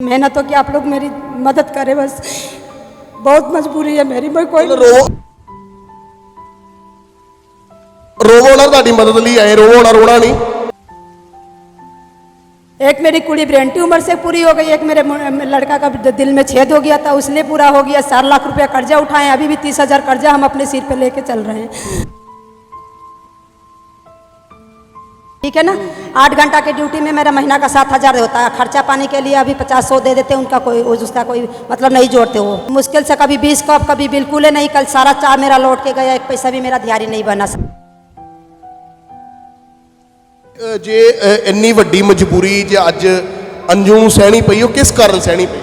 मेहनत हो कि आप लोग मेरी मदद करें बस बहुत मजबूरी है मेरी मैं कोई ਰੋ ਰੋਵੋ ਨਾ ਤੁਹਾਡੀ ਮਦਦ ਲਈ ਆਏ ਰੋਵੋ ਨਾ ਰੋਣਾ ਨਹੀਂ एक मेरी कुड़ी ब्रेन ट्यूमर से पूरी हो गई एक मेरे मु- लड़का का दिल में छेद हो गया था उसने पूरा हो गया चार लाख रुपया कर्जा उठाए अभी भी तीस हजार कर्जा हम अपने सिर पे लेके चल रहे हैं ठीक है ना आठ घंटा की ड्यूटी में मेरा महीना का सात हजार होता है खर्चा पानी के लिए अभी पचास सौ दे देते हैं उनका कोई उसका कोई मतलब नहीं जोड़ते वो मुश्किल से कभी बीस कप कभी बिल्कुल ही नहीं कल सारा चाह मेरा लौट के गया एक पैसा भी मेरा दिहाड़ी नहीं बना ਅ, ਜੇ ਅ, ਇੰਨੀ ਵੱਡੀ ਮਜਬੂਰੀ ਜੇ ਅੱਜ ਅੰਜੂ ਨੂੰ ਸਹਿਣੀ ਪਈ ਉਹ ਕਿਸ ਕਾਰਨ ਸਹਿਣੀ ਪਈ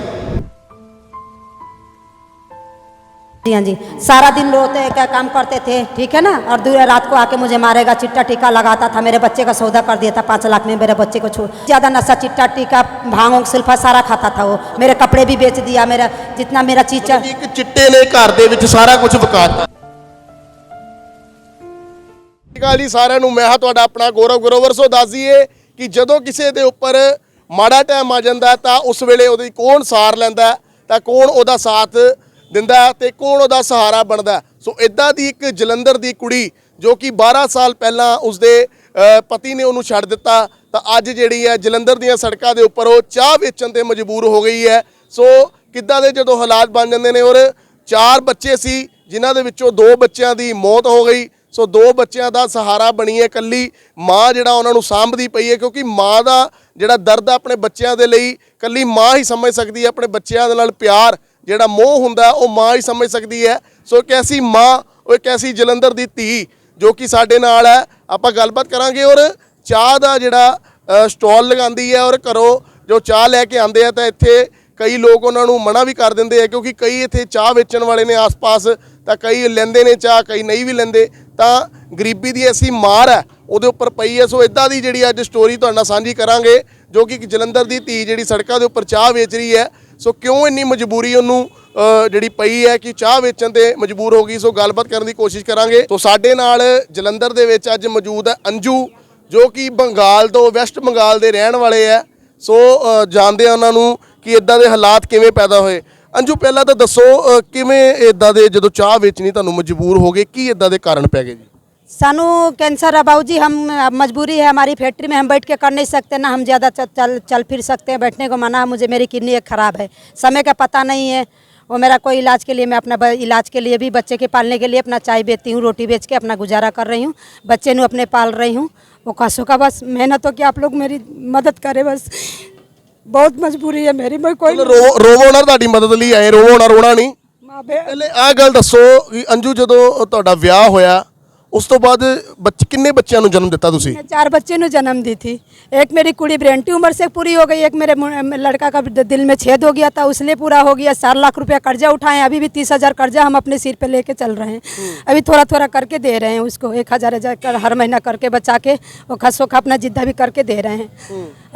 जी हाँ जी सारा दिन रोते क्या काम करते थे ठीक है ना और दूर रात को आके मुझे मारेगा चिट्टा टीका लगाता था मेरे बच्चे का सौदा कर दिया था पाँच लाख में मेरे बच्चे को छोड़ ज़्यादा नशा चिट्टा टीका भांग सिल्फा सारा खाता था वो मेरे कपड़े भी बेच दिया मेरा जितना मेरा चीज चा- ਇੱਕ ਚਿੱਟੇ ਨੇ ਘਰ ਦੇ ਵਿੱਚ ਸਾਰਾ ਕੁਝ ਵਿਕਾਤਾ ਗੱਲ ਜੀ ਸਾਰਿਆਂ ਨੂੰ ਮੈਂ ਹਾਂ ਤੁਹਾਡਾ ਆਪਣਾ ਗੌਰਵ ਗਰੋਵਰ ਸੋ ਦੱਸ ਦਈਏ ਕਿ ਜਦੋਂ ਕਿਸੇ ਦੇ ਉੱਪਰ ਮਾੜਾ ਟਾਈਮ ਆ ਜਾਂਦਾ ਹੈ ਤਾਂ ਉਸ ਵੇਲੇ ਉਹਦੀ ਕੌਣ ਸਾਰ ਲੈਂਦਾ ਹੈ, ਤਾਂ ਕੌਣ ਉਹਦਾ ਸਾਥ ਦਿੰਦਾ ਹੈ ਤੇ ਕੌਣ ਉਹਦਾ ਸਹਾਰਾ ਬਣਦਾ ਸੋ ਇਦਾਂ ਦੀ ਇੱਕ ਜਲੰਧਰ ਦੀ ਕੁੜੀ ਜੋ ਕਿ 12 ਸਾਲ ਪਹਿਲਾਂ ਉਸਦੇ ਪਤੀ ਨੇ ਉਹਨੂੰ ਛੱਡ ਦਿੱਤਾ, ਤਾਂ ਅੱਜ ਜਿਹੜੀ ਹੈ ਜਲੰਧਰ ਦੀਆਂ ਸੜਕਾਂ ਦੇ ਉੱਪਰ ਉਹ ਚਾਹ ਵੇਚਣ ਤੇ ਮਜਬੂਰ ਹੋ ਗਈ ਹੈ। ਸੋ ਕਿੱਦਾਂ ਦੇ ਜਦੋਂ ਹਾਲਾਤ ਬਣ ਜਾਂਦੇ ਨੇ ਔਰ ਚਾਰ ਬੱਚੇ ਸੀ, ਜਿਨ੍ਹਾਂ ਦੇ ਵਿੱਚੋਂ ਦੋ ਬੱਚਿਆਂ ਦੀ ਮੌਤ ਹੋ ਗਈ। ਸੋ ਦੋ ਬੱਚਿਆਂ ਦਾ ਸਹਾਰਾ ਬਣੀ ਹੈ ਕੱਲੀ ਮਾਂ ਜਿਹੜਾ ਉਹਨਾਂ ਨੂੰ ਸਾਂਭਦੀ ਪਈ ਹੈ ਕਿਉਂਕਿ ਮਾਂ ਦਾ ਜਿਹੜਾ ਦਰਦ ਆ ਆਪਣੇ ਬੱਚਿਆਂ ਦੇ ਲਈ ਕੱਲੀ ਮਾਂ ਹੀ ਸਮਝ ਸਕਦੀ ਹੈ ਆਪਣੇ ਬੱਚਿਆਂ ਦੇ ਨਾਲ ਪਿਆਰ। ਜਿਹੜਾ ਮੋਹ ਹੁੰਦਾ, ਉਹ ਮਾਂ ਹੀ ਸਮਝ ਸਕਦੀ ਹੈ। ਸੋ ਇੱਕ ਐਸੀ ਮਾਂ, ਉਹ ਇੱਕ ਐਸੀ ਜਲੰਧਰ ਦੀ ਧੀ ਜੋ ਕਿ ਸਾਡੇ ਨਾਲ ਹੈ। ਆਪਾਂ ਗੱਲਬਾਤ ਕਰਾਂਗੇ ਔਰ ਚਾਹ ਦਾ ਜਿਹੜਾ ਸਟਾਲ ਲਗਾਉਂਦੀ ਹੈ ਔਰ ਘਰੋਂ ਜੋ ਚਾਹ ਲੈ ਕੇ ਆਉਂਦੇ ਆ, ਤਾਂ ਇੱਥੇ ਕਈ ਲੋਕ ਉਹਨਾਂ ਨੂੰ ਮਨਾ ਵੀ ਕਰ ਦਿੰਦੇ ਆ, ਕਿਉਂਕਿ ਕਈ ਇੱਥੇ ਚਾਹ ਵੇਚਣ ਵਾਲੇ ਨੇ ਆਸ-ਪਾਸ, ਤਾਂ ਕਈ ਲੈਂਦੇ ਨੇ ਚਾਹ, ਕਈ ਨਹੀਂ ਵੀ ਲੈਂਦੇ। ਤਾਂ ਗਰੀਬੀ ਦੀ ਐਸੀ ਮਾਰ ਹੈ, ਉਹਦੇ ਉੱਪਰ ਪਈ ਹੈ। ਸੋ ਇਦਾਂ ਦੀ ਜਿਹੜੀ ਅੱਜ ਸਟੋਰੀ ਤੁਹਾਡੇ ਨਾਲ ਸਾਂਝੀ ਕਰਾਂਗੇ, ਜੋ ਕਿ ਜਲੰਧਰ ਦੀ ਧੀ ਜਿਹੜੀ ਸੜਕਾਂ ਦੇ ਉੱਪਰ ਚਾਹ ਵੇਚ ਰਹੀ ਹੈ ਸੋ ਕਿਉਂ ਇੰਨੀ ਮਜਬੂਰੀ ਉਹਨੂੰ ਜਿਹੜੀ ਪਈ ਹੈ ਕਿ ਚਾਹ ਵੇਚਣ ਤੇ ਮਜਬੂਰ ਹੋ ਗਈ? ਸੋ ਗੱਲਬਾਤ ਕਰਨ ਦੀ ਕੋਸ਼ਿਸ਼ ਕਰਾਂਗੇ। ਸੋ ਸਾਡੇ ਨਾਲ ਜਲੰਧਰ ਦੇ ਵਿੱਚ ਅੱਜ ਮੌਜੂਦ ਹੈ ਅੰਜੂ, ਜੋ ਕਿ ਬੰਗਾਲ ਤੋਂ ਵੈਸਟ ਬੰਗਾਲ ਦੇ ਰਹਿਣ ਵਾਲੇ ਹੈ। ਸੋ ਜਾਣਦੇ ਆ ਉਹਨਾਂ ਨੂੰ ਕਿ ਇਦਾਂ ਦੇ ਹਾਲਾਤ ਕਿਵੇਂ ਪੈਦਾ ਹੋਏ। ਅੰਜੂ, ਪਹਿਲਾਂ ਤਾਂ ਦੱਸੋ ਕਿਵੇਂ ਇਦਾਂ ਦੇ ਜਦੋਂ ਚਾਹ ਵੇਚਣੀ ਤੁਹਾਨੂੰ ਮਜਬੂਰ ਹੋ ਗਏ ਕੀ ਇਦਾਂ ਦੇ ਕਾਰਨ ਪੈ ਗਏ ਜੀ? सानू कैंसर है बाबू जी हम अब मजबूरी है हमारी फैक्ट्री में हम बैठ के कर नहीं सकते ना हम ज़्यादा चल चल चल फिर सकते हैं बैठने को मना है मुझे मेरी किडनी एक ख़राब है समय का पता नहीं है वो मेरा कोई इलाज के लिए मैं अपना ब- इलाज के लिए भी बच्चे के पालने के लिए अपना चाय बेचती हूँ रोटी बेच के अपना गुजारा कर रही हूँ बच्चे ਨੂੰ अपने पाल रही हूँ वो कसों का बस मेहनत हो कि आप लोग मेरी मदद करें बस बहुत मजबूरी है मेरी मैं कोई ਰੋ ਰੋਵੋ ਨਾ ਤੁਹਾਡੀ ਮਦਦ ਲਈ ਆਏ ਰੋਵੋ ਨਾ ਰੋਣਾ ਨਹੀਂ माँ बे- ਪਹਿਲੇ ਆਹ ਗੱਲ ਦੱਸੋ ਕਿ ਅੰਜੂ ਜਦੋਂ ਤੁਹਾਡਾ ਵਿਆਹ ਹੋਇਆ ਉਸ ਤੋਂ ਬਾਅਦ ਬੱਚੇ ਕਿੰਨੇ ਬੱਚਿਆਂ ਨੂੰ ਜਨਮ ਦਿੱਤਾ ਤੁਸੀਂ मैं चार बच्चे ने जन्म दी थी एक मेरी कुड़ी ब्रेन ट्यूमर से पूरी हो गई एक मेरे मु- लड़का का दिल में छेद हो गया था उसने पूरा हो गया चार लाख रुपया कर्जा उठाए अभी भी तीस हजार कर्जा हम अपने सिर पे लेके चल रहे हैं अभी थोड़ा थोड़ा करके दे रहे हैं उसको एक हजार हजार कर हर महीना करके बचा के वो खसो का अपना जिद्दा भी करके दे रहे हैं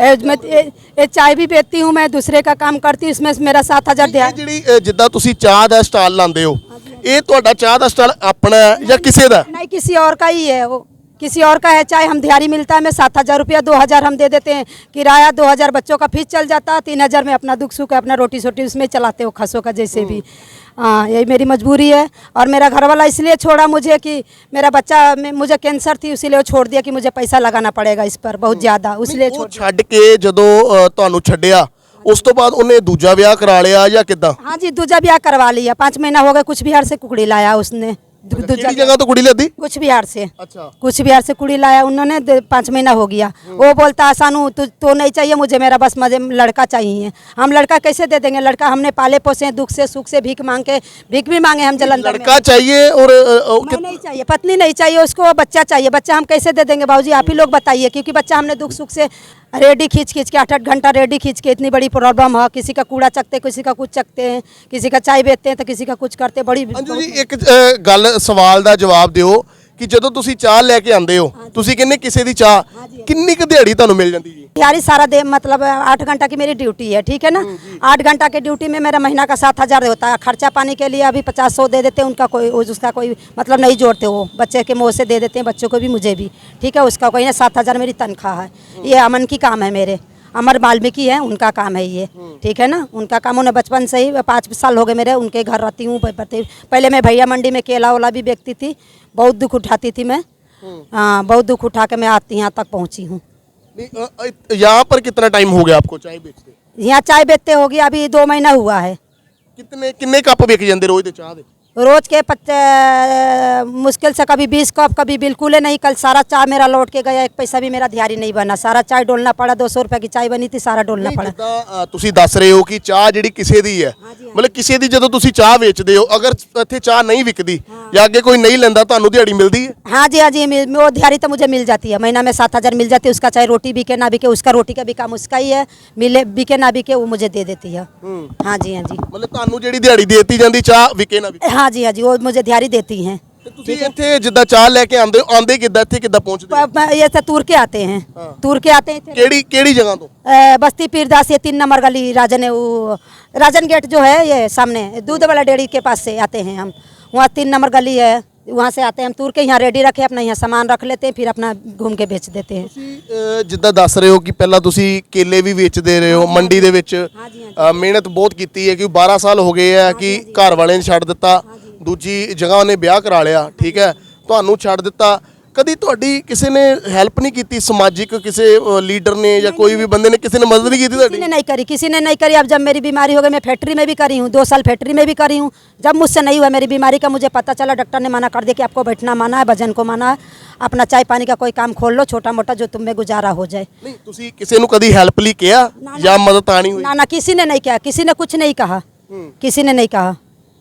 ए, मैं ये ये चाय भी बेचती हूँ मैं दूसरे का काम करती हूँ इसमें मेरा सात हजार ਇਹ दिया ਜਿਹੜੀ ਅ, ਜਿੱਦਾਂ ਤੁਸੀਂ ਚਾਹ ਦਾ ਸਟਾਲ ਲਾਉਂਦੇ ਹੋ ਇਹ ਤੁਹਾਡਾ ਚਾਹ ਦਾ ਸਟਾਲ ਆਪਣਾ ਹੈ ਜਾਂ ਕਿਸੇ ਦਾ नहीं किसी और का ही है वो किसी और का है चाहे हम दिहाड़ी मिलता है मैं सात हजार रुपया दो हजार हम दे देते हैं किराया दो हजार बच्चों का फीस चल जाता है तीन हजार में अपना दुख सुख अपना रोटी सोटी उसमें चलाते हो खसों का जैसे भी हाँ यही मेरी मजबूरी है और मेरा घर वाला इसलिए छोड़ा मुझे कि मेरा बच्चा में- मुझे कैंसर थी इसीलिए वो छोड़ दिया कि मुझे पैसा लगाना पड़ेगा इस पर बहुत ज़्यादा इसलिए ਉਹ छोड़ ਛੱਡ ਕੇ ਜਦੋਂ ਅ, ਤੁਹਾਨੂੰ ਛੱਡਿਆ ਉਸ ਤੋਂ ਬਾਅਦ ਉਹਨੇ ਦੂਜਾ ਵਿਆਹ ਕਰਾ ਲਿਆ ਜਾਂ ਕਿੱਦਾਂ हाँ जी दूजा ब्याह करवा लिया पाँच महीना हो गए कुछ बिहार से कुकड़ी लाया उसने दू- दूजा ਕਿਹੜੀ ਜਗ੍ਹਾ ਤੋਂ ਕੁੜੀ ਲੈਦੀ कुछ बिहार से अच्छा कुछ बिहार से कुड़ी लाया उन्होंने दे- पाँच महीना हो गया वो बोलता है सानू तो, तो नहीं चाहिए मुझे मेरा बस मजे लड़का चाहिए हम लड़का कैसे दे देंगे लड़का हमने पाले पोसे हैं, दुख से सुख से भीख मांग के भीख भी मांगे हम जलंधर में लड़का चाहिए और अ, अ, नहीं, कित- नहीं चाहिए पत्नी नहीं चाहिए उसको बच्चा चाहिए बच्चा हम कैसे दे देंगे भाजी आप ही लोग बताइए क्योंकि बच्चा हमने दुख सुख से रेडी खींच खींच के आठ आठ घंटा रेडी खींच के इतनी बड़ी प्रॉब्लम है किसी का कूड़ा चकते किसी का कुछ चकते हैं किसी का चाय बेचते हैं तो किसी का कुछ करते हैं बड़ी ਅੰਜੂ ਜੀ ਇੱਕ ਅ, ਗੱਲ ਸਵਾਲ ਦਾ ਜਵਾਬ ਦਿਓ ਕਿ ਜਦੋਂ ਤੁਸੀਂ ਚਾਹ ਲੈ ਕੇ ਆਉਂਦੇ ਹੋ ਤੁਸੀਂ ਕਹਿੰਦੇ ਕਿਸੇ ਦੀ ਚਾਹ ਕਿੰਨੀ ਕੁ ਦਿਹਾੜੀ ਤੁਹਾਨੂੰ ਮਿਲ ਜਾਂਦੀ ਜੀ यारी सारा दे मतलब आठ घंटा की मेरी ड्यूटी है ठीक है ना आठ घंटा की ड्यूटी में मेरा महीना का सात हजार होता है खर्चा पानी के लिए अभी पचास सौ दे देते हैं उनका कोई उसका कोई मतलब नहीं जोड़ते वो बच्चे के मुँह से दे देते हैं बच्चों को भी मुझे भी ठीक है उसका कोई ना सात हजार मेरी तनख्वाह है ये अमन की काम है मेरे अमर वाल्मीकि है उनका काम है ये। हम्म। ठीक है ना? उनका काम उन्हें बचपन से ही पाँच साल हो गए मेरे उनके घर रहती हूँ पहले मैं भैया मंडी में केला वाला भी बेचती थी बहुत दुख उठाती थी मैं। हम्म। हाँ बहुत दुख उठा के मैं आती यहाँ तक पहुँची हूँ। यहाँ पर कितना टाइम हो गया आपको चाय बेचते? यहाँ चाय बेचते होगी अभी दो महीना हुआ है। कितने कितने कप बेची रोज चाह रोज के पत्ते मुश्किल से कभी बीस कप कभी बिल्कुल ही नहीं कल सारा चाय मेरा लौट के गया एक पैसा भी मेरा ध्यान नहीं बना सारा चाय डोलना पड़ा दो सौ रुपये की चाय बनी थी सारा डोलना ਨਹੀਂ पड़ा ਜਿੱਦਾਂ ਅ, ਤੁਸੀਂ ਦੱਸ ਰਹੇ ਹੋ ਕਿ ਚਾਹ ਜਿਹੜੀ ਕਿਸੇ ਦੀ ਹੈ ਮਤਲਬ ਕਿਸੇ ਦੀ ਜਦੋਂ ਤੁਸੀਂ ਚਾਹ ਵੇਚਦੇ ਹੋ ਅਗਰ ਇੱਥੇ ਚਾਹ ਨਹੀਂ ਵਿਕਦੀ ਜਾਂ ਅੱਗੇ ਕੋਈ ਨਹੀਂ ਲੈਂਦਾ ਤੁਹਾਨੂੰ ਦਿਹਾੜੀ मिलती है हाँ जी हाँ जी मिल- वो दिहाड़ी तो मुझे मिल जाती है महीना में सात हज़ार मिल जाती है उसका चाहे रोटी बिके ना बिके उसका रोटी का भी काम उसका ही है मिले बिके ना बिके वो मुझे दे देती है हाँ जी हाँ जी ਮਤਲਬ ਤੁਹਾਨੂੰ ਜਿਹੜੀ ਦਿਹਾੜੀ ਦੇਤੀ ਜਾਂਦੀ ਚਾਹ ਵਿਕੇ ਨਾ ਵਿਕੇ हाँ जी हाँ जी वो मुझे दिहाड़ी देती हैं ਤੇ ਤੁਸੀਂ ਇੱਥੇ ਜਿੱਦਾਂ ਚਾਹ ਲੈ ਕੇ ਆਉਂਦੇ ਹੋ ਆਉਂਦੇ ਕਿੱਦਾਂ ਇੱਥੇ ਕਿੱਦਾਂ ਪਹੁੰਚਦੇ ਹੋ? प- प- ये सब तूर के आते हैं हाँ। तूर के आते हैं इधर। ਕਿਹੜੀ ਕਿਹੜੀ ਜਗ੍ਹਾ ਤੋਂ अ, बस्ती पीरदास ये तीन नंबर गली राजन है वो राजन गेट जो है ये सामने दूध वाला डेयरी के पास से आते हैं हम वहाँ तीन नंबर गली है वहाँ से आते हैं हम तूर के यहाँ रेडी रखे अपना यहाँ सामान रख लेते हैं फिर अपना घूम के बेच देते हैं ਤੁਸੀਂ ਅ, ਜਿੱਦਾਂ ਦੱਸ ਰਹੇ ਹੋ ਕਿ ਪਹਿਲਾਂ ਤੁਸੀਂ ਕੇਲੇ ਵੀ ਵੇਚਦੇ ਰਹੇ ਹੋ ਮੰਡੀ ਦੇ ਵਿੱਚ ਹਾਂਜੀ, ਅ, ਮਿਹਨਤ ਬਹੁਤ ਕੀਤੀ ਹੈ ਕਿ 12 ਸਾਲ ਹੋ ਗਏ ਆ ਕਿ ਘਰ ਵਾਲੇ ਨੇ ਛੱਡ ਦਿੱਤਾ ਦੂਜੀ ਜਗ੍ਹਾ ਉਹਨੇ ਵਿਆਹ ਕਰਾ ਲਿਆ ਠੀਕ ਹੈ ਤੁਹਾਨੂੰ ਛੱਡ ਦਿੱਤਾ ਕਦੀ ਤੁਹਾਡੀ ਕਿਸੇ ਨੇ ਹੈਲਪ ਨਹੀਂ ਕੀਤੀ ਸਮਾਜਿਕ ਕਿਸੇ ਲੀਡਰ ਨੇ ਜਾਂ ਕੋਈ ਵੀ ਬੰਦੇ ਨੇ ਕਿਸੇ ਨੇ ਮਦਦ ਨਹੀਂ ਕੀਤੀ किसी ਤੁਹਾਡੀ ने नहीं करी किसी ने नहीं करी अब जब मेरी बीमारी हो गई मैं फैक्ट्री में भी करी हूँ दो साल फैक्ट्री में भी करी हूँ जब मुझसे नहीं हुआ मेरी बीमारी का मुझे पता चला डॉक्टर ने मना कर दिया कि आपको बैठना माना है वजन को माना है अपना चाय पानी का कोई काम खोल लो छोटा मोटा जो तुम में गुजारा हो जाए ਨਹੀਂ ਤੁਸੀਂ ਕਿਸੇ ਨੂੰ ਕਦੀ ਹੈਲਪ ਲਈ ਕਿਹਾ ਜਾਂ ਮਦਦ ਆਣੀ ਹੋਈ ना ना किसी ने नहीं किया किसी ने कुछ नहीं कहा किसी ने नहीं कहा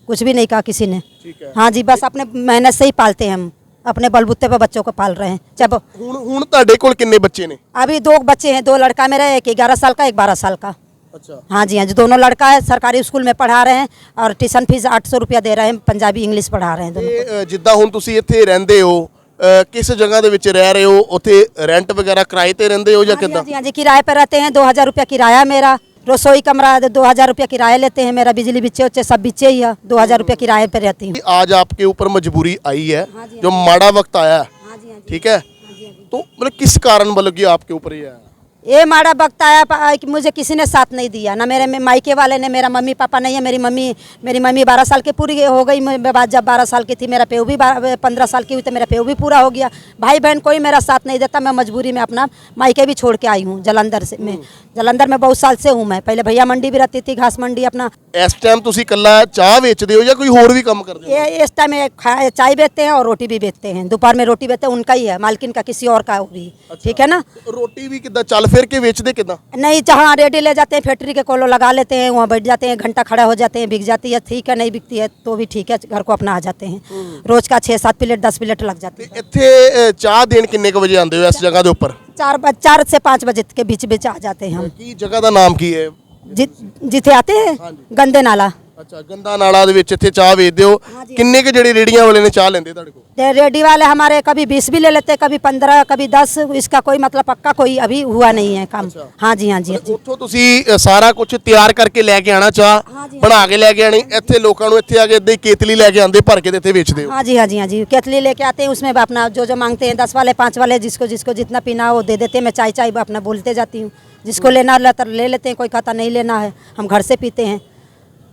कुछ भी नहीं कहा किसी ने ठीक है। हाँ जी बस अपने मेहनत से ही पालते हैं हम अपने बलबूते पर बच्चों को पाल रहे हैं जब ਹੁਣ ਹੁਣ ਤੁਹਾਡੇ ਕੋਲ ਕਿੰਨੇ ਬੱਚੇ ਨੇ अभी दो बच्चे हैं दो लड़का मेरा एक ग्यारह साल का एक बारह साल का ਅੱਛਾ हाँ जी हाँ जी दोनों लड़का है सरकारी स्कूल में पढ़ा रहे हैं और ट्यूशन फीस आठ सौ रुपया दे रहे हैं पंजाबी इंग्लिश पढ़ा रहे हैं दोनों ਤੇ ਅ, ਜਿੱਦਾਂ ਹੁਣ ਤੁਸੀਂ ਇੱਥੇ ਰਹਿੰਦੇ ਹੋ ਅ, ਕਿਸ ਜਗ੍ਹਾ ਦੇ ਵਿੱਚ ਰਹਿ ਰਹੇ ਹੋ ਉੱਥੇ ਰੈਂਟ ਵਗੈਰਾ ਕਿਰਾਏ ਤੇ ਰਹਿੰਦੇ ਹੋ ਜਾਂ हाँ जी, ਕਿੱਦਾਂ हाँ जी हाँ जी किराए पर रहते हैं दो हज़ार रुपया किराया मेरा रसोई कमरा दो हज़ार रुपया किराया लेते हैं मेरा बिजली बिचे उच्चे सब बिचे ही है। दो हज़ार रुपया किराए पे रहती हूँ। आज आपके ऊपर मजबूरी आई है हाँ जो माड़ा वक्त आया है, हाँ हाँ ठीक है? तो मतलब किस कारण मतलब कि आपके ऊपर ही आया? ये माड़ा वक्त आया पा- कि मुझे किसी ने साथ नहीं दिया ना मेरे में- मायके वाले ने मेरा मम्मी पापा नहीं है मेरी मम्मी मेरी मम्मी बारह साल की पूरी हो गई मेरे बाद जब बारह साल की थी मेरा पेऊ भी पंद्रह साल की हुई तो मेरा पेऊ भी पूरा हो गया भाई बहन कोई मेरा साथ नहीं देता मैं मजबूरी में अपना मायके भी छोड़ के आई हूँ जलंधर से में जलंधर में बहुत साल से हूँ मैं पहले भैया मंडी भी रहती थी घास मंडी अपना ਇਸ ਟਾਈਮ ਤੁਸੀਂ ਇਕੱਲਾ ਚਾਹ ਵੇਚਦੇ ਹੋ ਜਾਂ ਕੋਈ ਹੋਰ ਵੀ ਕੰਮ ਕਰਦੇ ਹੋ ये इस टाइम ये खा- चाय बेचते हैं और रोटी भी बेचते हैं दोपहर में रोटी बेचते हैं उनका ही है मालकिन का किसी और का हो रही ठीक है ना ਰੋਟੀ ਵੀ ਕਿੱਦਾਂ ਚੱਲ फिर के बेचते कितना? नहीं जहाँ रेडी ले जाते हैं फैक्ट्री के कोलो लगा लेते हैं वहाँ बैठ जाते हैं घंटा खड़ा हो जाते हैं बिक जाती है ठीक है नहीं बिकती है तो भी ठीक है घर को अपना आ जाते हैं। हम्म। रोज का छः सात प्लेट दस प्लेट लग जाते तो हैं। इतने चाह दिन किन्ने बजे आते हो इस जगह के उपर? चार चार से पाँच बजे के बीच बीच आ जाते हैं हम। जगह का नाम की है? जिथे आते हैं? हाँ गंदे नाला। ਅੱਛਾ ਗੰਦਾ ਨਾਲਾ ਦੇ ਵਿੱਚ ਇੱਥੇ ਚਾਹ ਵੇਚਦੇ ਹੋ ਕਿੰਨੇ ਕੁ ਜਿਹੜੇ ਰੇੜੀਆਂ ਵਾਲੇ ਨੇ ਚਾਹ ਲੈਂਦੇ ਤੁਹਾਡੇ ਕੋਲ ते रेडी वाले हमारे कभी बीस भी ले लेते हैं कभी पंद्रह कभी दस इसका कोई मतलब पक्का कोई अभी हुआ नहीं है काम हाँ जी हाँ जी हाँ जी ਉੱਥੋਂ ਤੁਸੀਂ ਅ, ਸਾਰਾ ਕੁਝ ਤਿਆਰ ਕਰਕੇ ਲੈ ਕੇ ਆਣਾ ਚਾਹ ਬਣਾ ਕੇ ਲੈ ਕੇ ਆਣੀ ਇੱਥੇ ਲੋਕਾਂ ਨੂੰ ਇੱਥੇ ਆ ਕੇ ਏਦਾਂ ਹੀ ਕੇਤਲੀ ਲੈ ਕੇ ਆਉਂਦੇ ਭਰ ਕੇ ਤੇ ਇੱਥੇ ਵੇਚਦੇ ਹੋ हाँ जी हाँ जी हाँ जी केतली लेके आते हैं उसमें भी अपना जो जो मांगते हैं दस वाले पाँच वाले जिसको जिसको जितना पीना हो वो दे देते हैं मैं चाय चाय अपना बोलते जाती हूँ जिसको लेना रहता ले लेते हैं कोई कहता नहीं लेना है हम घर से पीते हैं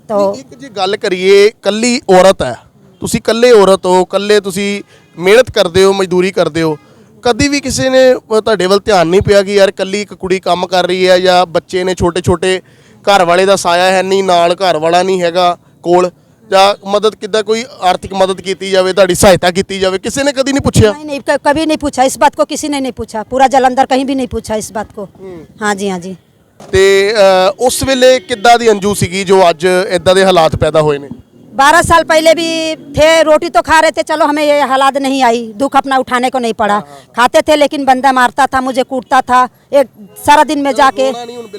तो ਇੱਕ ਜੇ ਗੱਲ ਕਰੀਏ ਕੱਲੀ ਔਰਤ ਹੈ ਤੁਸੀਂ ਕੱਲੇ ਔਰਤ ਹੋ ਕੱਲੇ ਤੁਸੀਂ ਮਿਹਨਤ ਕਰਦੇ ਹੋ ਮਜ਼ਦੂਰੀ ਕਰਦੇ ਹੋ ਕਦੀ ਵੀ ਕਿਸੇ ਨੇ ਅ, ਤੁਹਾਡੇ ਵੱਲ ਧਿਆਨ ਨਹੀਂ ਪਿਆ ਕਿ ਯਾਰ ਕੱਲੀ ਇੱਕ ਕੁੜੀ ਕੰਮ ਕਰ ਰਹੀ ਹੈ ਜਾਂ ਬੱਚੇ ਨੇ ਛੋਟੇ ਛੋਟੇ ਘਰ ਵਾਲੇ ਦਾ ਸਾਇਆ ਹੈ ਨਹੀਂ ਨਾਲ ਘਰ ਵਾਲਾ ਨਹੀਂ ਹੈਗਾ ਕੋਲ ਜਾਂ ਮਦਦ ਕਿੱਦਾਂ ਕੋਈ ਆਰਥਿਕ ਮਦਦ ਕੀਤੀ ਜਾਵੇ ਤੁਹਾਡੀ ਸਹਾਇਤਾ ਕੀਤੀ ਜਾਵੇ ਕਿਸੇ ਨੇ ਕਦੀ ਨਹੀਂ ਪੁੱਛਿਆ नहीं नहीं क- कभी नहीं पूछा इस बात को किसी ने नहीं पूछा पूरा जलंधर कहीं भी नहीं पूछा इस बात को हाँ जी हाँ जी ਤੇ ਅ, ਉਸ ਵੇਲੇ ਕਿੱਦਾਂ ਦੀ ਅੰਜੂ ਸੀਗੀ ਜੋ ਅੱਜ ਇਦਾਂ ਦੇ ਹਾਲਾਤ ਪੈਦਾ ਹੋਏ ਨੇ बारह साल पहले भी थे रोटी तो खा रहे थे चलो हमें ये हालात नहीं आई दुख अपना उठाने को नहीं पड़ा खाते थे लेकिन बंदा मारता था मुझे कूटता था एक सारा दिन में जाके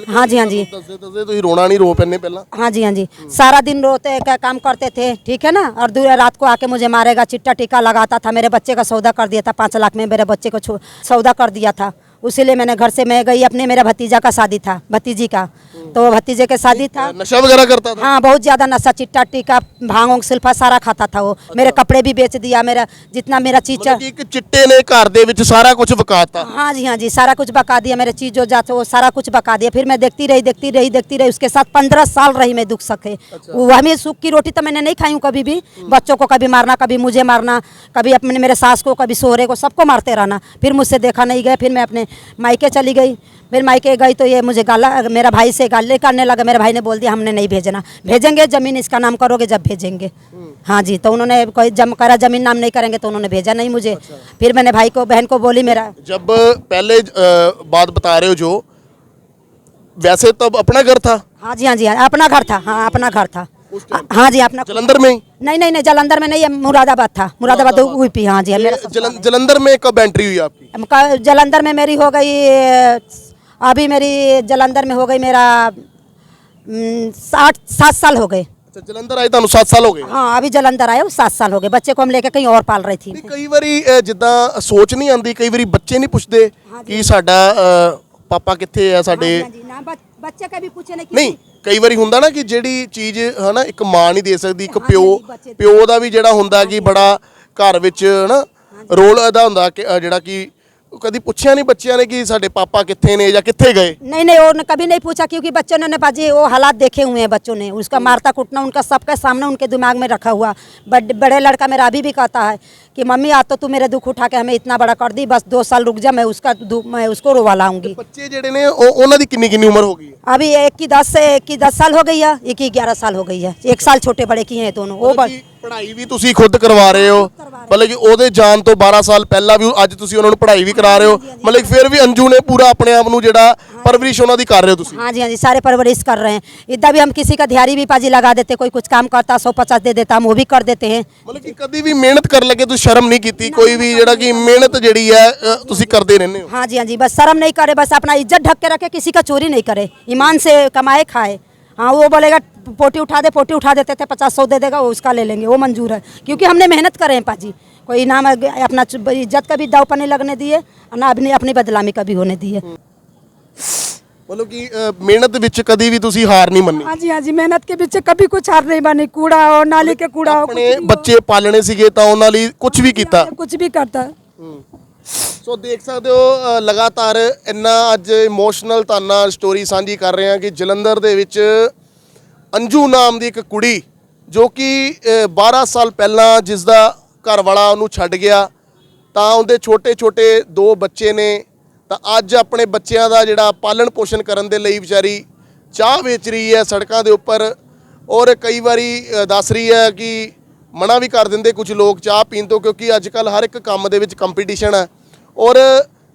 हाँ जी हाँ जी ਦੱਸਦੇ ਦੱਸਦੇ ਤੁਸੀਂ ਰੋਣਾ ਨਹੀਂ ਰੋ ਪੈਣੇ ਪਹਿਲਾਂ हाँ जी हाँ जी सारा दिन रोते का काम करते थे ठीक है ना और दूर रात को आके मुझे मारेगा चिट्टा टिक्का लगाता था मेरे बच्चे का सौदा कर दिया था पाँच लाख में मेरे बच्चे को छो- सौदा कर दिया था उसीलिए मैंने घर से मैं गई अपने मेरा भतीजा का शादी था भतीजी का। तो भतीजे के शादी था। नशा वगैरह करता था? हाँ बहुत ज़्यादा नशा चिट्टा टीका भाँग सिल्फा सारा खाता था वो। अच्छा। मेरे कपड़े भी बेच दिया मेरा जितना मेरा चीज़ मतलब चिट्टे ने घर दे सारा कुछ बकाता हाँ जी हाँ जी सारा कुछ बका दिया मेरे चीज़ जो जाते वो सारा कुछ बका दिया। फिर मैं देखती रही देखती रही देखती रही उसके साथ पंद्रह साल रही मैं दुख सके। अच्छा। हमें सुख की रोटी तो मैंने नहीं खाई कभी भी। हम्म। बच्चों को कभी मारना कभी मुझे मारना कभी अपने मेरे सास को कभी सोहरे को सबको मारते रहना। फिर मुझसे देखा नहीं गया फिर मैं अपने मायके चली गई। फिर मायके गई तो ये मुझे गाला मेरा भाई से गाले करने लगा। मेरे भाई ने बोल दिया हमने नहीं भेजना। भेजेंगे ज़मीन इसका नाम करोगे जब भेजेंगे। हाँ जी तो उन्होंने कोई जम करा ज़मीन नाम नहीं करेंगे तो उन्होंने भेजा नहीं मुझे। अच्छा। फिर मैंने भाई को बहन को बोली मेरा जब पहले बात बता रहे हो जो वैसे तब अपना घर था? हाँ जी हाँ जी अपना घर था। हाँ अपना घर था। हाँ जी अपना जलंधर में ही नहीं नहीं नहीं जलंधर में नहीं ये मुरादाबाद था मुरादाबाद यूपी हाँ जी मेरा ये जलन, जलंधर में कब एंट्री हुई आपकी क- जलंधर में मेरी हो गई अ, अभी मेरी जलंधर में हो गई मेरा अम, साठ सात साल हो गए ਅੱਛਾ ਜਲੰਧਰ ਆਏ ਤੁਹਾਨੂੰ 7 ਸਾਲ ਹੋ ਗਏ हाँ अभी जलंधर आए वो सात साल हो गए बच्चे को हम लेके कहीं और पाल रही थी ਨਹੀਂ ਕਈ ਵਾਰੀ ਅ, ਜਿੱਦਾਂ ਸੋਚ ਨਹੀਂ ਆਂਦੀ ਕਈ ਵਾਰੀ ਬੱਚੇ ਨਹੀਂ ਪੁੱਛਦੇ ਕਿ ਸਾਡਾ ਅ, ਪਾਪਾ ਕਿੱਥੇ ਆ ਸਾਡੇ हाँ जी ना बच- बच्चे का भी पूछे नहीं ਨਹੀਂ ਕਈ ਵਾਰੀ ਹੁੰਦਾ ਨਾ ਕਿ ਜਿਹੜੀ ਚੀਜ਼ ਹਨਾ ਇੱਕ ਮਾਂ ਨਹੀਂ ਦੇ ਸਕਦੀ ਇੱਕ ਹਾਂਜੀ, ਪਿਓ ਬੱਚੇ ਦੀ। ਪਿਓ ਦਾ ਵੀ ਜਿਹੜਾ ਹੁੰਦਾ ਕਿ ਬੜਾ ਘਰ ਵਿੱਚ ਹਨਾ ਰੋਲ ਅਦਾ ਹੁੰਦਾ ਕਿ ਅ, ਜਿਹੜਾ ਕਿ ਉਹ ਕਦੀ ਪੁੱਛਿਆ ਨਹੀਂ ਬੱਚਿਆਂ ਨੇ ਕਿ ਸਾਡੇ ਪਾਪਾ ਕਿੱਥੇ ਨੇ ਜਾਂ ਕਿੱਥੇ ਗਏ नहीं नहीं और कभी नहीं पूछा क्योंकि बच्चों ने बाजी वो हालात देखे हुए हैं बच्चों ने उसका मारता कुटना उनका सबके सामने उनके दिमाग में रखा हुआ बड़, बड़े लड़का मेरा अभी भी कहता है कि मम्मी आज तो तू मेरे दुख उठा के हमें इतना बड़ा कर दी बस दो साल रुक जा मैं उसका दु- मैं उसको रोवा लाऊंगी ਬੱਚੇ ਜਿਹੜੇ ਨੇ ਉਹ ਉਹਨਾਂ ਦੀ ਕਿੰਨੀ ਕਿੰਨੀ ਉਮਰ ਹੋ ਗਈ ਹੈ अभी एक की दस से एक की दस साल हो गई है एक की ग्यारह साल हो गई है एक साल छोटे बड़े की हैं दोनों वो बड़- ਕਿ ਪੜ੍ਹਾਈ ਵੀ ਤੁਸੀਂ ਖੁਦ ਕਰਵਾ ਰਹੇ ਹੋ ਮਤਲਬ ਕਿ ਉਹਦੇ ਜਾਣ ਤੋਂ 12 ਸਾਲ ਪਹਿਲਾਂ ਵੀ ਅੱਜ ਤੁਸੀਂ ਉਹਨਾਂ ਨੂੰ ਪੜ੍ਹਾਈ ਵੀ ਕਰਾ ਰਹੇ ਹੋ ਮਤਲਬ ਕਿ ਫਿਰ ਵੀ ਅੰਜੂ ਨੇ ਪੂਰਾ ਆਪਣੇ ਆਪ ਨੂੰ ਜਿਹੜਾ ਪਰਵਰਿਸ਼ ਉਹਨਾਂ ਦੀ ਕਰ ਰਹੇ ਹੋ ਤੁਸੀਂ हाँ जी हाँ जी सारे परवरिश कर रहे हैं इतना भी हम किसी का दिहाड़ी भी पाजी लगा देते कोई कुछ काम करता सौ पचास दे देता हम वो भी कर देते हैं ਮਤਲਬ ਕਿ ਕਦੀ ਵੀ ਮਿਹਨਤ ਕਰਨ ਲੱਗੇ ਤੁਸੀਂ ਸ਼ਰਮ ਨਹੀਂ ਕੀਤੀ ਕੋਈ ਵੀ ਜਿਹੜਾ ਕਿ ਮਿਹਨਤ ਜਿਹੜੀ ਹੈ ਅ, ਤੁਸੀਂ ਕਰਦੇ ਰਹਿੰਦੇ ਹੋ हाँ जी हाँ जी बस शर्म नहीं करे बस अपना इज्जत ढक के रखे किसी का चोरी नहीं करे ईमान से कमाए खाए हाँ वो बोलेगा पोटी उठा दे पोटी उठा देते थे पचास सौ दे देगा वो उसका ले लेंगे वो मंजूर है क्योंकि हमने मेहनत करे हैं पाजी कोई नाम अपना चु- इज्जत का भी दाव पर नहीं लगने दिए और ना अपनी अपनी बदलामी का भी होने दिए ਮਤਲਬ ਕਿ ਅ, ਮਿਹਨਤ ਵਿੱਚ ਕਦੀ ਵੀ ਤੁਸੀਂ ਹਾਰ ਨਹੀਂ ਮੰਨੀ हाँ जी हाँ जी मेहनत के पीछे कभी कुछ हार नहीं बनी कूड़ा हो नाली के कूड़ा हो ਆਪਣੇ ਬੱਚੇ ਪਾਲਣੇ ਸੀਗੇ ਤਾਂ ਉਹਨਾਂ ਲਈ ਕੁਝ ਵੀ ਕੀਤਾ कुछ भी करता ਸੋ ਦੇਖ ਸਕਦੇ ਹੋ ਅ, ਲਗਾਤਾਰ ਇੰਨਾ ਅੱਜ ਇਮੋਸ਼ਨਲ ਤਾਨਾ ਸਟੋਰੀ ਸਾਂਝੀ ਕਰ ਰਹੇ ਹਾਂ ਕਿ ਜਲੰਧਰ ਦੇ ਵਿੱਚ ਅੰਜੂ ਨਾਮ ਦੀ ਇੱਕ ਕੁੜੀ ਜੋ ਕਿ ਅ, 12 ਸਾਲ ਪਹਿਲਾਂ ਜਿਸ ਦਾ ਘਰ ਵਾਲਾ ਉਹਨੂੰ ਛੱਡ ਗਿਆ ਤਾਂ ਉਹਦੇ ਛੋਟੇ ਛੋਟੇ ਦੋ ਬੱਚੇ ਨੇ ਤਾਂ ਅੱਜ ਆਪਣੇ ਬੱਚਿਆਂ ਦਾ ਜਿਹੜਾ ਪਾਲਣ ਪੋਸ਼ਣ ਕਰਨ ਦੇ ਲਈ ਵਿਚਾਰੀ ਚਾਹ ਵੇਚ ਰਹੀ ਹੈ ਸੜਕਾਂ ਦੇ ਉੱਪਰ ਔਰ ਕਈ ਵਾਰੀ ਦੱਸ ਰਹੀ ਹੈ ਕਿ ਮਨਾ ਵੀ ਕਰ ਦਿੰਦੇ ਕੁਝ ਲੋਕ ਚਾਹ ਪੀਣ ਤੋਂ ਕਿਉਂਕਿ ਅੱਜ ਕੱਲ ਹਰ ਇੱਕ ਕੰਮ ਦੇ ਵਿੱਚ ਕੰਪੀਟੀਸ਼ਨ ਹੈ। ਔਰ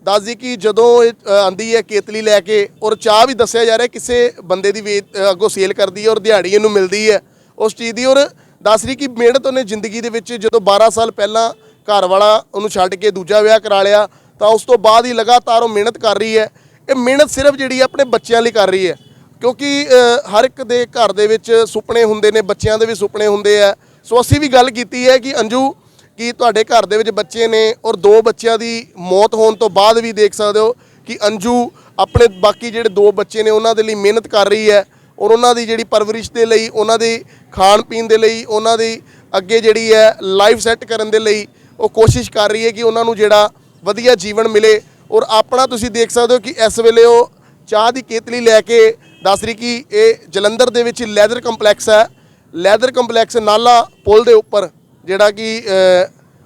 ਦੱਸਦੀ ਕਿ ਜਦੋਂ ਇਹ ਅ, ਆਂਦੀ ਹੈ ਕੇਤਲੀ ਲੈ ਕੇ ਔਰ ਚਾਹ ਵੀ ਦੱਸਿਆ ਜਾ ਰਿਹਾ ਕਿਸੇ ਬੰਦੇ ਦੀ ਵੇ- ਅੱਗੋਂ ਸੇਲ ਕਰਦੀ ਹੈ ਔਰ ਦਿਹਾੜੀ ਇਹਨੂੰ ਮਿਲਦੀ ਹੈ ਉਸ ਚੀਜ਼ ਦੀ। ਔਰ ਦੱਸ ਰਹੀ ਕਿ ਮਿਹਨਤ ਉਹਨੇ ਜ਼ਿੰਦਗੀ ਦੇ ਵਿੱਚ ਜਦੋਂ 12 ਸਾਲ ਪਹਿਲਾਂ ਘਰ ਵਾਲਾ ਉਹਨੂੰ ਛੱਡ ਕੇ ਦੂਜਾ ਵਿਆਹ ਕਰਾ ਲਿਆ ਤਾਂ ਉਸ ਤੋਂ ਬਾਅਦ ਹੀ ਲਗਾਤਾਰ ਉਹ ਮਿਹਨਤ ਕਰ ਰਹੀ ਹੈ। ਇਹ ਮਿਹਨਤ ਸਿਰਫ ਜਿਹੜੀ ਹੈ ਆਪਣੇ ਬੱਚਿਆਂ ਲਈ ਕਰ ਰਹੀ ਹੈ। ਕਿਉਂਕਿ ਹਰ ਇੱਕ ਦੇ ਘਰ ਦੇ ਵਿੱਚ ਸੁਪਨੇ ਹੁੰਦੇ ਨੇ, ਬੱਚਿਆਂ ਦੇ ਵੀ ਸੁਪਨੇ ਹੁੰਦੇ ਆ। ਸੋ ਅਸੀਂ ਵੀ ਗੱਲ ਕੀਤੀ ਹੈ ਕਿ ਅੰਜੂ, ਕਿ ਤੁਹਾਡੇ ਘਰ ਦੇ ਵਿੱਚ ਬੱਚੇ ਨੇ ਔਰ ਦੋ ਬੱਚਿਆਂ ਦੀ ਮੌਤ ਹੋਣ ਤੋਂ ਬਾਅਦ ਵੀ ਦੇਖ ਸਕਦੇ ਹੋ ਕਿ ਅੰਜੂ ਆਪਣੇ ਬਾਕੀ ਜਿਹੜੇ ਦੋ ਬੱਚੇ ਨੇ, ਉਹਨਾਂ ਦੇ ਲਈ ਮਿਹਨਤ ਕਰ ਰਹੀ ਹੈ ਔਰ ਉਹਨਾਂ ਦੀ ਜਿਹੜੀ ਪਰਵਰਿਸ਼ ਦੇ ਲਈ, ਉਹਨਾਂ ਦੇ ਖਾਣ ਪੀਣ ਦੇ ਲਈ, ਉਹਨਾਂ ਦੀ ਅੱਗੇ ਜਿਹੜੀ ਹੈ ਲਾਈਫ ਸੈੱਟ ਕਰਨ ਦੇ ਲਈ ਉਹ ਕੋਸ਼ਿਸ਼ ਕਰ ਰਹੀ ਹੈ ਕਿ ਉਹਨਾਂ ਨੂੰ ਜਿਹੜਾ ਵਧੀਆ ਜੀਵਨ ਮਿਲੇ ਔਰ ਆਪਣਾ ਤੁਸੀਂ ਦੇਖ ਸਕਦੇ ਹੋ ਕਿ ਇਸ ਵੇਲੇ ਉਹ ਚਾਹ ਦੀ ਕੇਤਲੀ ਲੈ ਕੇ ਦੱਸ ਰਹੀ ਕਿ ਇਹ ਜਲੰਧਰ ਦੇ ਵਿੱਚ ਲੈਦਰ ਕੰਪਲੈਕਸ ਹੈ। ਲੈਦਰ ਕੰਪਲੈਕਸ ਨਾਲਾ ਪੁਲ ਦੇ ਉੱਪਰ, ਜਿਹੜਾ ਕਿ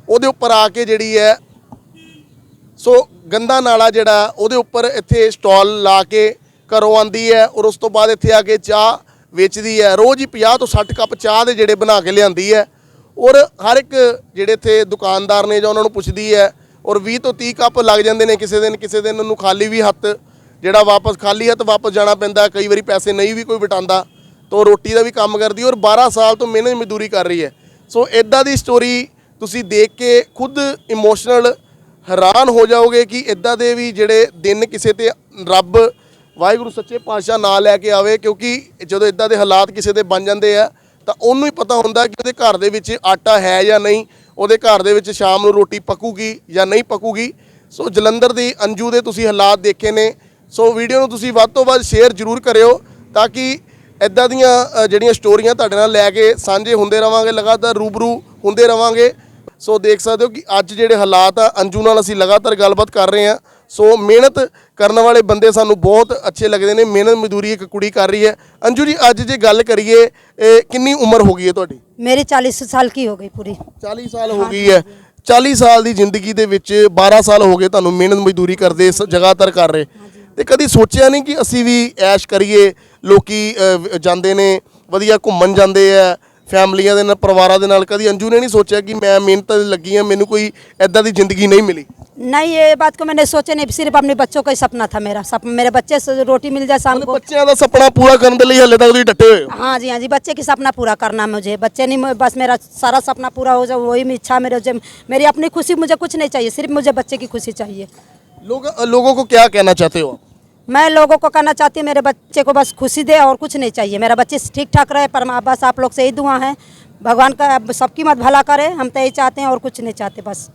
ਉਹਦੇ ਉੱਪਰ ਆ ਕੇ ਜਿਹੜੀ ਹੈ, ਸੋ ਗੰਦਾ ਨਾਲਾ ਜਿਹੜਾ, ਉਹਦੇ ਉੱਪਰ ਇੱਥੇ ਸਟਾਲ ਲਾ ਕੇ ਘਰੋਂ ਆਂਦੀ ਹੈ ਔਰ ਉਸ ਤੋਂ ਬਾਅਦ ਇੱਥੇ ਆ ਕੇ ਚਾਹ ਵੇਚਦੀ ਹੈ। ਰੋਜ਼ ਹੀ 50 ਤੋਂ 60 ਕੱਪ ਚਾਹ ਦੇ ਜਿਹੜੇ ਬਣਾ ਕੇ ਲਿਆਂਦੀ ਹੈ ਔਰ ਹਰ ਇੱਕ ਜਿਹੜੇ ਇੱਥੇ ਦੁਕਾਨਦਾਰ ਨੇ ਜਾਂ ਉਹਨਾਂ ਨੂੰ ਪੁੱਛਦੀ ਹੈ ਔਰ 20 ਤੋਂ 30 ਕੱਪ ਲੱਗ ਜਾਂਦੇ ਨੇ ਕਿਸੇ ਦਿਨ ਕਿਸੇ ਦਿਨ ਉਹਨੂੰ ਖਾਲੀ ਵੀ ਹੱਥ, ਜਿਹੜਾ ਵਾਪਸ ਖਾਲੀ ਹੱਥ ਵਾਪਸ ਜਾਣਾ ਪੈਂਦਾ, ਕਈ ਵਾਰੀ ਪੈਸੇ ਨਹੀਂ ਵੀ ਕੋਈ ਵਟਾਉਂਦਾ ਤਾਂ ਉਹ ਰੋਟੀ ਦਾ ਵੀ ਕੰਮ ਕਰਦੀ ਔਰ 12 ਸਾਲ ਤੋਂ ਮਿਹਨਤ ਮਜ਼ਦੂਰੀ ਕਰ ਰਹੀ ਹੈ। ਸੋ ਇਦਾਂ ਦੀ ਸਟੋਰੀ ਤੁਸੀਂ ਦੇਖ ਕੇ ਖੁਦ ਇਮੋਸ਼ਨਲ ਹੈਰਾਨ ਹੋ ਜਾਓਗੇ ਕਿ ਇਦਾਂ ਦੇ ਵੀ ਜਿਹੜੇ ਦਿਨ ਕਿਸੇ ਤੇ ਰੱਬ ਵਾਹਿਗੁਰੂ ਸੱਚੇ ਪਾਤਸ਼ਾਹ ਨਾਂ ਲੈ ਕੇ ਆਵੇ, ਕਿਉਂਕਿ ਜਦੋਂ ਇਦਾਂ ਦੇ ਹਾਲਾਤ ਕਿਸੇ ਦੇ ਬਣ ਜਾਂਦੇ ਆ, ਤਾਂ ਉਹਨੂੰ ਹੀ ਪਤਾ ਹੁੰਦਾ ਕਿ ਉਹਦੇ ਘਰ ਦੇ ਵਿੱਚ ਆਟਾ ਹੈ ਜਾਂ ਨਹੀਂ। ਉਹਦੇ ਘਰ ਦੇ ਵਿੱਚ ਸ਼ਾਮ ਨੂੰ ਰੋਟੀ ਪੱਕੂਗੀ ਜਾਂ ਨਹੀਂ ਪੱਕੂਗੀ। ਸੋ ਜਲੰਧਰ ਦੀ ਅੰਜੂ ਦੇ ਤੁਸੀਂ ਹਾਲਾਤ ਦੇਖੇ ਨੇ। ਸੋ ਵੀਡੀਓ ਨੂੰ ਤੁਸੀਂ ਵੱਧ ਤੋਂ ਵੱਧ ਸ਼ੇਅਰ ਜ਼ਰੂਰ ਕਰਿਓ ਤਾਂ ਕਿ ਇਦਾਂ ਦੀਆਂ ਜਿਹੜੀਆਂ ਸਟੋਰੀਆਂ ਤੁਹਾਡੇ ਨਾਲ ਲੈ ਕੇ ਸਾਂਝੇ ਹੁੰਦੇ ਰਵਾਂਗੇ, ਲਗਾਤਾਰ ਰੂਬਰੂ ਹੁੰਦੇ ਰਵਾਂਗੇ। ਸੋ ਦੇਖ ਸਕਦੇ ਹੋ ਕਿ ਅੱਜ ਜਿਹੜੇ ਹਾਲਾਤ ਆ, ਅੰਜੂ ਨਾਲ ਅਸੀਂ ਲਗਾਤਾਰ ਗੱਲਬਾਤ ਕਰ ਰਹੇ ਹਾਂ। ਸੋ ਮਿਹਨਤ ਕਰਨ ਵਾਲੇ ਬੰਦੇ ਸਾਨੂੰ ਬਹੁਤ ਅੱਛੇ ਲੱਗਦੇ ਨੇ ਮਿਹਨਤ ਮਜ਼ਦੂਰੀ ਇੱਕ ਕੁੜੀ ਕਰ ਰਹੀ ਹੈ ਅੰਜੂ ਜੀ ਅੱਜ ਜੇ ਗੱਲ ਕਰੀਏ ਇਹ ਕਿੰਨੀ ਉਮਰ ਹੋ ਗਈ ਹੈ ਤੁਹਾਡੀ मेरी चालीस साल की हो गई पूरी 40 ਸਾਲ ਹੋ ਗਈ ਹੈ 40 ਸਾਲ ਦੀ ਜ਼ਿੰਦਗੀ ਦੇ ਵਿੱਚ 12 ਸਾਲ ਹੋ ਗਏ ਤੁਹਾਨੂੰ ਮਿਹਨਤ ਮਜ਼ਦੂਰੀ ਕਰਦੇ ਇਸ ਜਗ੍ਹਾਤਰ ਕਰ ਰਹੇ ਤੇ ਕਦੀ ਸੋਚਿਆ ਨਹੀਂ ਕਿ ਅਸੀਂ ਵੀ ਐਸ਼ ਕਰੀਏ ਲੋਕੀ ਅਹ, ਵ- ਜਾਂਦੇ ਨੇ ਵਧੀਆ ਘੁੰਮਣ ਜਾਂਦੇ ਆ ਫੈਮਲੀਆਂ ਦੇ ਨਾਲ ਪਰਿਵਾਰਾਂ ਦੇ ਨਾਲ ਕਦੀ ਅੰਜੂ ਨੇ ਨਹੀਂ ਸੋਚਿਆ ਕਿ ਮੈਂ ਮਿਹਨਤ ਤੇ ਲੱਗੀ ਆ ਮੈਨੂੰ ਕੋਈ ਐਦਾਂ ਦੀ ਜ਼ਿੰਦਗੀ ਨਹੀਂ ਮਿਲੀ नहीं ये बात को मैंने सोचे नहीं सिर्फ़ अपने बच्चों का ही सपना था मेरा। सप, मेरे बच्चे से रोटी मिल जाए शाम को। बच्चे का सपना पूरा करने लिए तक डटे हाँ। जी हाँ जी बच्चे की सपना पूरा करना मुझे। बच्चे नहीं बस मेरा सारा सपना पूरा हो जाए वही इच्छा मेरे मेरी अपनी खुशी मुझे कुछ नहीं चाहिए सिर्फ़ मुझे बच्चे की खुशी चाहिए। लोग लोगों को क्या कहना चाहते हो मैं लोगों को कहना चाहती हूँ मेरे बच्चे को बस खुशी दे और कुछ नहीं चाहिए। मेरा बच्चे ठीक ठाक रहे पर बस आप लोग से ही दुआ है। भगवान का सबकी मत भला करे हम तो यही चाहते हैं और कुछ नहीं चाहते बस।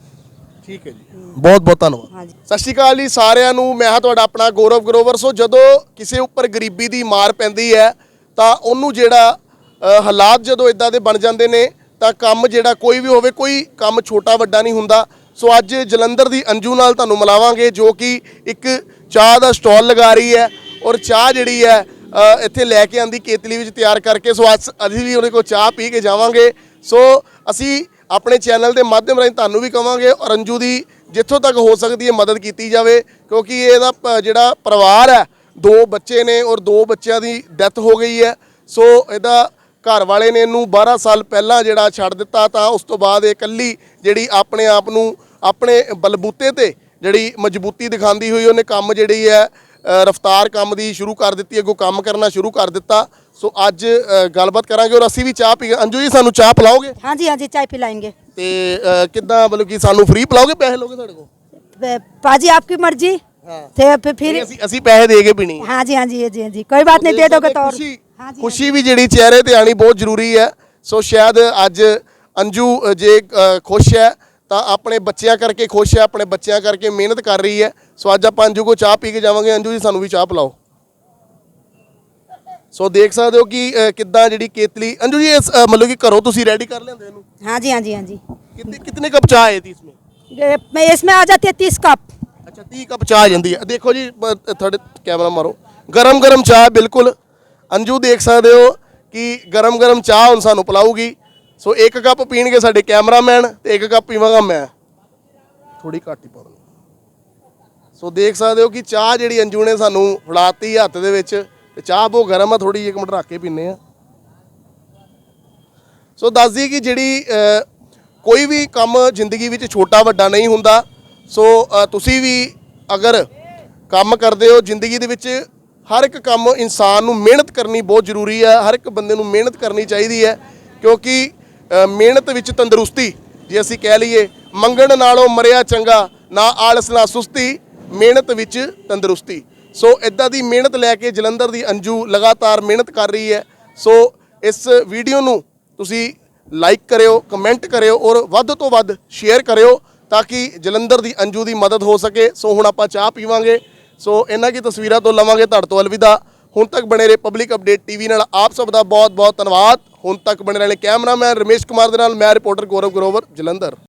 ਠੀਕ ਹੈ ਜੀ। ਬਹੁਤ ਬਹੁਤ ਧੰਨਵਾਦ। ਹਾਂਜੀ। ਸਤਿ ਸ਼੍ਰੀ ਅਕਾਲ ਜੀ ਸਾਰਿਆਂ ਨੂੰ ਮੈਂ ਹਾਂ ਤੁਹਾਡਾ ਆਪਣਾ ਗੌਰਵ ਗਰੋਵਰ। ਸੋ ਜਦੋਂ ਕਿਸੇ ਉੱਪਰ ਗਰੀਬੀ ਦੀ ਮਾਰ ਪੈਂਦੀ ਹੈ ਤਾਂ ਉਹਨੂੰ ਜਿਹੜਾ ਅ, ਹਾਲਾਤ ਜਦੋਂ ਇਦਾਂ ਦੇ ਬਣ ਜਾਂਦੇ ਨੇ ਤਾਂ ਕੰਮ ਜਿਹੜਾ ਕੋਈ ਵੀ ਹੋਵੇ ਕੋਈ ਕੰਮ ਛੋਟਾ ਵੱਡਾ ਨਹੀਂ ਹੁੰਦਾ। ਸੋ ਅੱਜ ਜਲੰਧਰ ਦੀ ਅੰਜੂ ਨਾਲ ਤੁਹਾਨੂੰ ਮਿਲਾਵਾਂਗੇ ਜੋ ਕਿ ਇੱਕ ਚਾਹ ਦਾ ਸਟਾਲ ਲਗਾ ਰਹੀ ਹੈ ਔਰ ਚਾਹ ਜਿਹੜੀ ਹੈ ਅ, ਇੱਥੇ ਲੈ ਕੇ ਆਂਦੀ ਕੇਤਲੀ ਵਿੱਚ ਤਿਆਰ ਕਰਕੇ। ਸੋ ਅੱਜ ਅਸੀਂ ਵੀ ਉਹਦੇ ਕੋਲ ਚਾਹ ਪੀ ਕੇ ਜਾਵਾਂਗੇ। ਸੋ ਅਸੀਂ ਆਪਣੇ ਚੈਨਲ ਦੇ ਮਾਧਿਅਮ ਰਾਹੀਂ ਤੁਹਾਨੂੰ ਵੀ ਕਵਾਂਗੇ ਔਰ ਅੰਜੂ ਦੀ ਜਿੱਥੋਂ ਤੱਕ ਹੋ ਸਕਦੀ ਹੈ ਮਦਦ ਕੀਤੀ ਜਾਵੇ, ਕਿਉਂਕਿ ਇਹਦਾ ਪ- ਜਿਹੜਾ ਪਰਿਵਾਰ ਹੈ, ਦੋ ਬੱਚੇ ਨੇ ਔਰ ਦੋ ਬੱਚਿਆਂ ਦੀ ਡੈਥ ਹੋ ਗਈ ਹੈ। ਸੋ ਇਹਦਾ ਘਰ ਵਾਲੇ ਨੇ ਇਹਨੂੰ 12 ਸਾਲ ਪਹਿਲਾਂ ਜਿਹੜਾ ਛੱਡ ਦਿੱਤਾ ਤਾਂ ਉਸ ਤੋਂ ਬਾਅਦ ਇਹ ਇਕੱਲੀ ਜਿਹੜੀ ਆਪਣੇ ਆਪ ਨੂੰ ਆਪਣੇ ਬਲਬੂਤੇ ਤੇ ਜਿਹੜੀ ਮਜ਼ਬੂਤੀ ਦਿਖਾਉਂਦੀ ਹੋਈ ਉਹਨੇ ਕੰਮ ਜਿਹੜੀ ਹੈ ਰਫਤਾਰ ਕੰਮ ਦੀ ਸ਼ੁਰੂ ਕਰ ਦਿੱਤੀ, ਅੱਗੋਂ ਕੰਮ ਕਰਨਾ ਸ਼ੁਰੂ ਕਰ ਦਿੱਤਾ। ਸੋ ਅੱਜ ਅ, ਗੱਲਬਾਤ ਕਰਾਂਗੇ ਔਰ ਅਸੀਂ ਵੀ ਚਾਹ ਪੀ ਅੰਜੂ ਜੀ ਸਾਨੂੰ ਚਾਹ ਪਿਲਾਓਗੇ हाँ जी हाँ जी चाय पिलाएंगे ਤੇ ਅ, ਕਿੱਦਾਂ ਮਤਲਬ ਕਿ ਸਾਨੂੰ ਫ੍ਰੀ ਪਿਲਾਓਗੇ ਪੈਸੇ ਲੋਗੇ ਤੁਹਾਡੇ ਕੋਲ प- पाजी आपकी मर्जी हाँ। थे फिर फिर ਅਸੀਂ ਅਸੀਂ ਪੈਸੇ ਦੇ ਕੇ ਪੀਣੀ ਹੈ हाँ जी हाँ जी जी हाँ जी कोई बात नहीं दे दोगे तो और ਖੁਸ਼ੀ हाँ जी ਖੁਸ਼ੀ ਵੀ ਜਿਹੜੀ ਚਿਹਰੇ ਤੇ ਆਣੀ ਬਹੁਤ ਜ਼ਰੂਰੀ ਹੈ ਸੋ ਸ਼ਾਇਦ ਅੱਜ ਅੰਜੂ ਅ, ਜੇ ਅ, ਖੁਸ਼ ਹੈ ਤਾਂ ਆਪਣੇ ਬੱਚਿਆਂ ਕਰਕੇ ਖੁਸ਼ ਹੈ ਆਪਣੇ ਬੱਚਿਆਂ ਕਰਕੇ ਮਿਹਨਤ ਕਰ ਰਹੀ ਹੈ ਸੋ ਅੱਜ ਆਪਾਂ ਅੰਜੂ ਕੋ ਚਾਹ ਪੀ ਕੇ ਜਾਵਾਂਗੇ ਅੰਜੂ ਜੀ ਸਾਨੂੰ ਵੀ ਚਾਹ ਪਿਲਾਓ ਸੋ ਦੇਖ ਸਕਦੇ ਹੋ ਕਿ ਅ, ਕਿੱਦਾਂ ਜਿਹੜੀ ਕੇਤਲੀ ਅੰਜੂ ਜੀ ਇਸ ਅ, ਮਤਲਬ ਕਿ ਘਰੋਂ ਤੁਸੀਂ ਰੈਡੀ ਕਰ ਲੈਂਦੇ ਇਹਨੂੰ हाँ जी हाँ जी हाँ जी ਕਿੰਨੇ ਕਿੰਨੇ ਕੱਪ ਚਾਹ ਹੈ ਤੀ ਇਸਮੇ ये- मैं इसमें आ जाती है तीस कप ਅੱਛਾ 30 ਕੱਪ ਚਾਹ ਆ ਜਾਂਦੀ ਹੈ ਦੇਖੋ ਜੀ ਬ- ਤੁਹਾਡੇ ਕੈਮਰਾ ਮਾਰੋ ਗਰਮ ਗਰਮ ਚਾਹ ਬਿਲਕੁਲ ਅੰਜੂ ਦੇਖ ਸਕਦੇ ਹੋ ਕਿ ਗਰਮ ਗਰਮ ਚਾਹ ਹੁਣ ਸਾਨੂੰ ਪਿਲਾਊਗੀ ਸੋ ਇੱਕ ਕੱਪ ਪੀਣਗੇ ਸਾਡੇ ਕੈਮਰਾਮੈਨ ਤੇ ਇੱਕ ਕੱਪ ਪੀਵਾਂਗਾ ਮੈਂ ਥੋੜੀ ਘੱਟ ਹੀ ਪਾ ਦਿੰਦਾ ਸੋ ਦੇਖ ਸਕਦੇ ਹੋ ਕਿ ਚਾਹ ਜਿਹੜੀ ਅੰਜੂ ਨੇ ਸਾਨੂੰ ਫੜਾਤੀ ਹੱਥ ਦੇ ਵਿੱਚ ਤੇ ਚਾਹ ਬਹੁਤ ਗਰਮ ਆ ਥੋੜੀ ਇੱਕ ਮਿੰਟ ਰੱਖ ਕੇ ਪੀਨੇ ਆ। ਸੋ ਦੱਸ ਦਈਏ ਕਿ ਜਿਹੜੀ ਕੋਈ ਵੀ ਕੰਮ ਜ਼ਿੰਦਗੀ ਵਿੱਚ ਛੋਟਾ ਵੱਡਾ ਨਹੀਂ ਹੁੰਦਾ। ਸੋ ਤੁਸੀਂ ਵੀ ਅਗਰ ਕੰਮ ਕਰਦੇ ਹੋ, ਜ਼ਿੰਦਗੀ ਦੇ ਵਿੱਚ ਹਰ ਇੱਕ ਕੰਮ ਇਨਸਾਨ ਨੂੰ ਮਿਹਨਤ ਕਰਨੀ ਬਹੁਤ ਜ਼ਰੂਰੀ ਹੈ ਹਰ ਇੱਕ ਬੰਦੇ ਨੂੰ ਮਿਹਨਤ ਕਰਨੀ ਚਾਹੀਦੀ ਹੈ। ਕਿਉਂਕਿ ਮਿਹਨਤ ਵਿੱਚ ਤੰਦਰੁਸਤੀ, ਜੇ ਅਸੀਂ ਕਹਿ ਲਈਏ, ਮੰਗਣ ਨਾਲੋਂ ਮਰਿਆ ਚੰਗਾ, ਨਾ ਆਲਸ, ਨਾ ਸੁਸਤੀ, ਮਿਹਨਤ ਵਿੱਚ ਤੰਦਰੁਸਤੀ। ਸੋ ਇਦਾਂ ਦੀ ਮਿਹਨਤ ਲੈ ਕੇ ਜਲੰਧਰ ਦੀ ਅੰਜੂ ਲਗਾਤਾਰ ਮਿਹਨਤ ਕਰ ਰਹੀ ਹੈ। ਸੋ ਇਸ ਵੀਡੀਓ ਨੂੰ ਤੁਸੀਂ ਲਾਈਕ ਕਰਿਓ ਕਮੈਂਟ ਕਰਿਓ ਔਰ ਵੱਧ ਤੋਂ ਵੱਧ ਸ਼ੇਅਰ ਕਰਿਓ ਤਾਂ ਕਿ ਜਲੰਧਰ ਦੀ ਅੰਜੂ ਦੀ ਮਦਦ ਹੋ ਸਕੇ। ਸੋ ਹੁਣ ਆਪਾਂ ਚਾਹ ਪੀਵਾਂਗੇ। ਸੋ ਇਹਨਾਂ ਕੀ ਤਸਵੀਰਾਂ ਤੋਂ ਲਵਾਂਗੇ ਤੁਹਾਡੇ ਤੋਂ ਅਲਵਿਦਾ। ਹੁਣ ਤੱਕ ਬਣੇ ਰਹੇ ਪਬਲਿਕ ਅਪਡੇਟ ਟੀਵੀ ਨਾਲ ਆਪ ਸਭ ਦਾ ਬਹੁਤ ਬਹੁਤ ਧੰਨਵਾਦ। ਹੁਣ ਤੱਕ ਬਣੇ ਰਹੇ ਕੈਮਰਾਮੈਨ ਰਮੇਸ਼ ਕੁਮਾਰ ਦੇ ਨਾਲ, ਮੈਂ ਰਿਪੋਰਟਰ ਗੌਰਵ ਗਰੋਵਰ, ਜਲੰਧਰ।